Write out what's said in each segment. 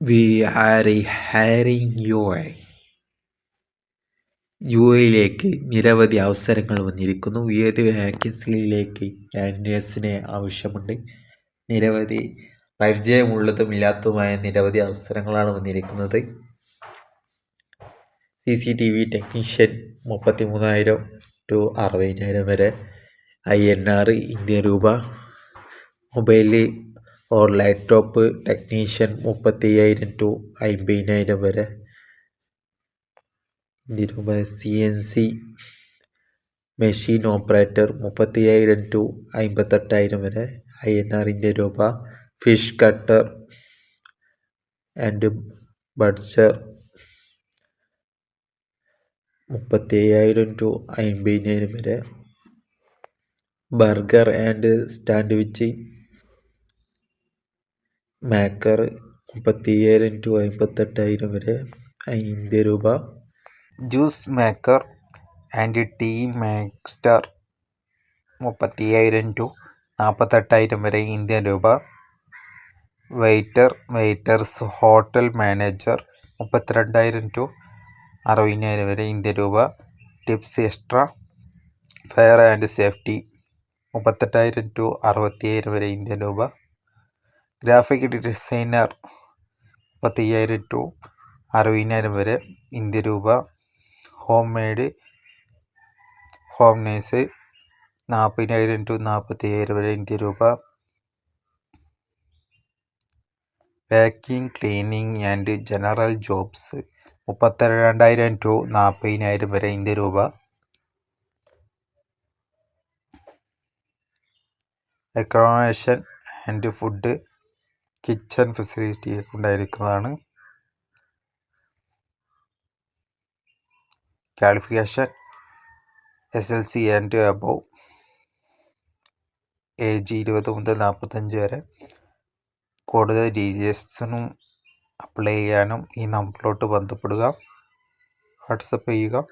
We are hiring U A U എയിലേക്ക് നിരവധി അവസരങ്ങൾ വന്നിരിക്കുന്നു. ഏത് വേക്കൻസിയിലേക്ക് കാൻഡിഡേറ്റ്സിനെ ആവശ്യമുണ്ട്. നിരവധി പരിചയമുള്ളതും ഇല്ലാത്തതുമായ നിരവധി അവസരങ്ങളാണ് വന്നിരിക്കുന്നത്. C C T V technician മുപ്പത്തി മൂന്നായിരം ടു അറുപതിനായിരം വരെ ഐ എൻ ആർ ഇന്ത്യൻ രൂപ. മൊബൈൽ ഓർ ലാപ്ടോപ്പ് ടെക്നീഷ്യൻ മുപ്പത്തി അയ്യായിരം ടു അമ്പതിനായിരം വരെ. രൂപ C N C machine operator മുപ്പത്തി അയ്യായിരം ടു അമ്പത്തെട്ടായിരം വരെ ഐ എൻ ആറിന്റെ രൂപ ഫിഷ് കട്ടർ ആൻഡ് ബഡ്ജർ മുപ്പത്തി അയ്യായിരം ടു അമ്പതിനായിരം വരെ. ബർഗർ ആൻഡ് സാൻഡ്വിച്ച് മേക്കർ മുപ്പത്തി അയ്യായിരം ടു അമ്പത്തെട്ടായിരം വരെ ഇന്ത്യ രൂപ. Juice maker and tea master മുപ്പത്തി അയ്യായിരം ടു നാൽപ്പത്തെട്ടായിരം വരെ ഇന്ത്യൻ രൂപ. വെയ്റ്റർ വെയ്റ്റേഴ്സ് ഹോട്ടൽ മാനേജർ മുപ്പത്തിരണ്ടായിരം ടു അറുപതിനായിരം വരെ ഇന്ത്യൻ രൂപ. Tips extra fire and safety മുപ്പത്തെട്ടായിരം to അറുപത്തിയായിരം വരെ ഇന്ത്യൻ രൂപ. ഗ്രാഫിക് ഡിസൈനർ മുപ്പത്തയ്യായിരം ടു അറുപതിനായിരം വരെ ഇന്ത്യ രൂപ. ഹോം മെയ്ഡ് ഹോം നേഴ്സ് നാൽപ്പതിനായിരം ടു നാൽപ്പത്തയ്യായിരം വരെ ഇന്ത്യ രൂപ. Packing cleaning and general jobs മുപ്പത്തി രണ്ടായിരം ടു നാൽപ്പതിനായിരം വരെ ഇന്ത്യ രൂപ. Accommodation and food kitchen facility ഉണ്ടായിരിക്കുന്നതാണ്. Qualification S L C and above. Age ഇരുപത് മുതൽ നാൽപ്പത്തഞ്ച് വരെ. കൂടുതൽ ഡീറ്റെയിൽസിനും അപ്ലൈ ചെയ്യാനും ഈ നമ്പറിലോട്ട് ബന്ധപ്പെടുക. വാട്സപ്പ് ചെയ്യുക.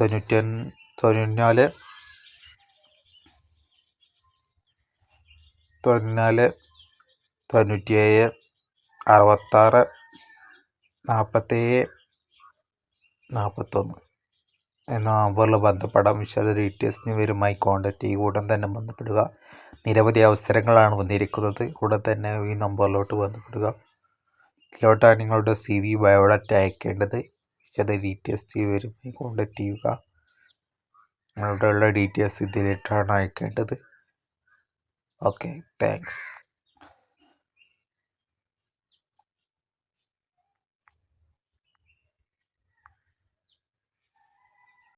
തൊണ്ണൂറ്റി തൊണ്ണൂറ്റിനാല് തൊണ്ണൂറ്റിനാല് തൊണ്ണൂറ്റിയേഴ് അറുപത്താറ് നാൽപ്പത്തേഴ് നാൽപ്പത്തൊന്ന് എന്ന നമ്പറിൽ ബന്ധപ്പെടാം. വിശദ ഡീറ്റെയിൽസിന് വരുമായി കോൺടാക്റ്റ് ചെയ്യുക ഉടൻ തന്നെ ബന്ധപ്പെടുക. നിരവധി അവസരങ്ങളാണ് വന്നിരിക്കുന്നത്. ഉടൻ തന്നെ ഈ നമ്പറിലോട്ട് ബന്ധപ്പെടുക. ഇതിലോട്ടാണ് നിങ്ങളുടെ സി വി ബയോഡാറ്റ അയക്കേണ്ടത്. വിശദ ഡീറ്റെയിൽസ് വരുമായി കോൺടാക്റ്റ് ചെയ്യുക. നിങ്ങളുടെ ഉള്ള ഡീറ്റെയിൽസ് ഇതിലിട്ടാണ് അയക്കേണ്ടത്. Okay thanks